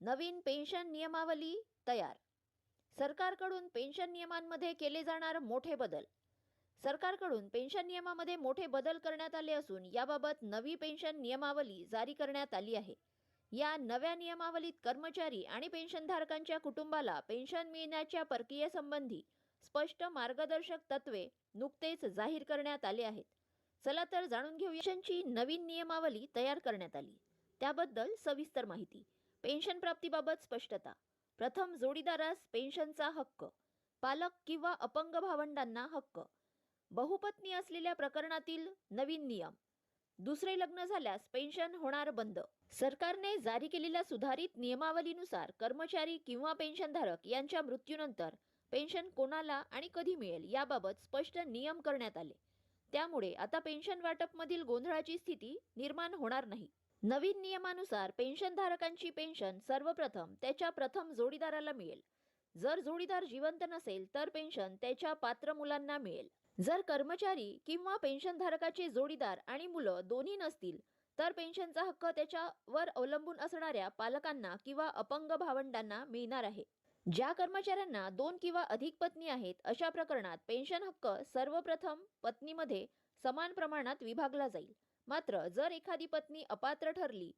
नवीन pension नियमावली तयार. सरकारकडून पेन्शन नियमांमध्ये केले जाणार मोठे बदल. सरकारकडून पेन्शन नियमामध्ये मोठे बदल करण्यात आले असून याबाबत नवी पेन्शन नियमावली जारी करण्यात आली आहे. या नव्या नियमावलीत कर्मचारी आणि पेन्शनधारकांच्या कुटुंबाला पेन्शन मिळण्याच्या प्रक्रियेसंबंधी स्पष्ट मार्गदर्शक तत्वे नुकतेच जाहीर करण्यात आले आहेत. चला तर जाणून घेऊ पेन्शनची नवीन नियमावली तयार करण्यात आली. त्याबद्दल सविस्तर माहिती. पेन्शन प्राप्तीबाबत स्पष्टता. प्रथम जोडीदारास पेन्शनचा हक्क पालक किंवा अपंग भावंडांना हक्क. बहुपत्नी असलेल्या प्रकरणातील नवीन नियम. दुसरे लग्न झाल्यास पेन्शन होणार बंद. सरकारने जारी केलेल्या सुधारित नियमावलीनुसार कर्मचारी किंवा पेन्शनधारक यांच्या मृत्यूनंतर पेन्शन कोणाला आणि कधी मिळेल याबाबत स्पष्ट नियम करण्यात आले. त्यामुळे आता पेन्शन वाटपमधील गोंधळाची स्थिती निर्माण होणार नाही. नवीन नियमानुसार पेन्शनधारकांची पेन्शन सर्वप्रथम त्याच्या प्रथम जोडीदाराला मिळेल. जर जोडीदार जिवंत नसेल तर पेन्शन त्याच्या पात्र मुलांना मिळेल. जर कर्मचारी किंवा पेन्शनधारकाचे जोडीदार आणि मुलं दोन्ही नसतील तर पेन्शनचा हक्क त्याच्यावर अवलंबून असणाऱ्या पालकांना किंवा अपंग भावंडांना मिळणार आहे. ज्या कर्मचाऱ्यांना दोन किंवा अधिक पत्नी आहेत अशा प्रकरणात पेन्शन हक्क सर्वप्रथम पत्नीमध्ये समान प्रमाणात विभागला जाईल. मात्र जर एखादी पत्नी अपात्र ठरली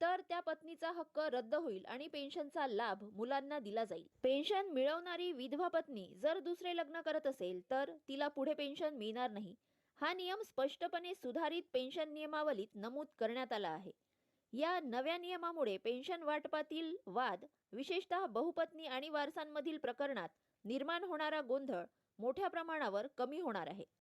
तर त्या पत्नीचा हक्क रद्द होईल आणि पेन्शनचा लाभ मुलांना दिला जाईल. पेन्शन मिळवणारी विधवा पत्नी जर दुसरे लग्न करत असेल तर तिला पुढे पेन्शन मिळणार नाही. हा नियम स्पष्टपणे सुधारित पेन्शन नियमावलीत नमूद करण्यात आला आहे. या नव्या नियमामुळे पेन्शन वाटपातील वाद विशेषतः बहुपत्नी आणि वारसांमधील प्रकरणात निर्माण होणारा गोंधळ मोठ्या प्रमाणावर कमी होणार आहे.